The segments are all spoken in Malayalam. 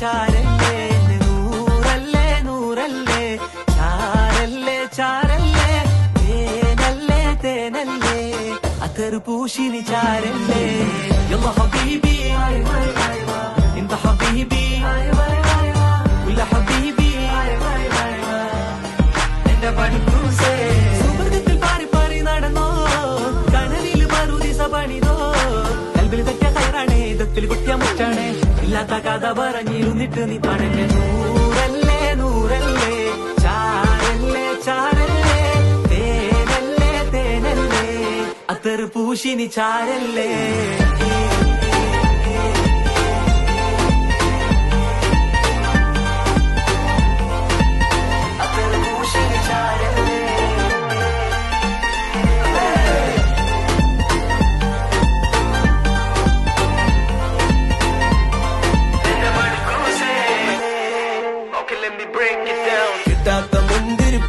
ചാരല്ലേ? നൂറല്ലേ നൂറല്ലേ? ചാരല്ലേ ചാരല്ലേ? തേനല്ലേ തേനല്ലേ? അത്തർ പൂശിനി ചാരല്ലേ? ഹബീബിയെ ഇല്ലാത്ത കഥ പറഞ്ഞിരുന്നിട്ട് നീ പണഞ്ഞ നൂറല്ലേ നൂറല്ലേ ചാരല്ലേ ചാരല്ലേ തേനല്ലേ തേനല്ലേ അത്തറ് പൂശിനി ചാരല്ലേ.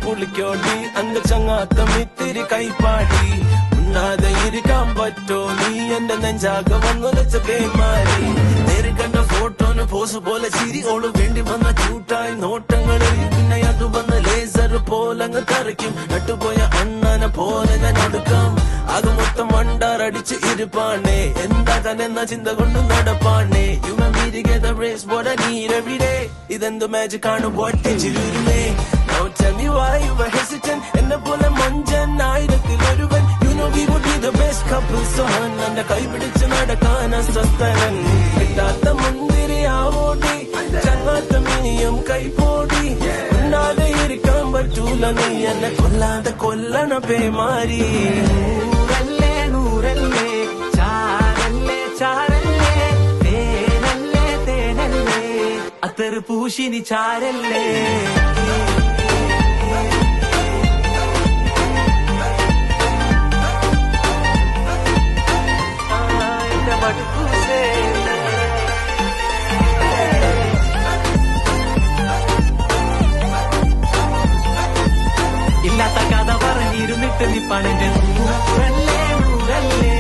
പുളിക്കോടി അങ്ങ് ചങ്ങാത്തം ഇത്തിരി കൈപ്പാടി. ഉണ്ണാതെ ഇരിക്കാൻ പറ്റോ? നീ എന്റെ നെഞ്ചാക വന്നൊലച്ച പേമാരി നേരി കണ്ട ഫോട്ടോന് പോസ് പോലെ ചിരി ഓൾ വേണ്ടി വന്ന ചൂട്ടായി. നോട്ടങ്ങളിൽ പിന്നെ അത് വന്ന ലേസർ പോലങ്ങ് കറിക്കും നട്ടുപോയ അണ്ണനെ പോലെ ഞാൻ അടുക്കാം. അത് മൊത്തം മണ്ടാറടിച്ച് ഇരുപ്പാണേ. എന്താകാനെന്ന ചിന്ത കൊണ്ട് നടപ്പാണേ. യുവ need every day. ഇതെന്ത് മാജിക് ആണ് പൊട്ടിച്ചിരുന്നേ tell me why you were hesitant. എന്നെ പോലെ മഞ്ചൻ ആയിരത്തിൽ ഒരുവൻ. You know we would be the best couple so എന്നെ കൈപിടിച്ച് നടക്കാൻ അസ്വസ്ഥനൻ. കിട്ടാത്ത മുന്തിരി ആവോടി ചങ്ങാത്ത മിനിയും കൈപോടി. ഉണ്ടാതെ ഇരിക്കാൻ പറ്റൂല നീ. എന്നെ കൊല്ലാതെ കൊല്ലണ പേമാരി. നൂറല്ലേ നൂറല്ലേ? ചാരല്ലേ ചാരല്ലേ തേനല്ലേ തേനല്ലേ? അത്തറ് പൂശിനി ചാരല്ലേ? मटकू से ഇല്ലാത്ത കഥ പറഞ്ഞിരുന്നിട്ട് നീ പണിന്റെ ഊരല്ലേ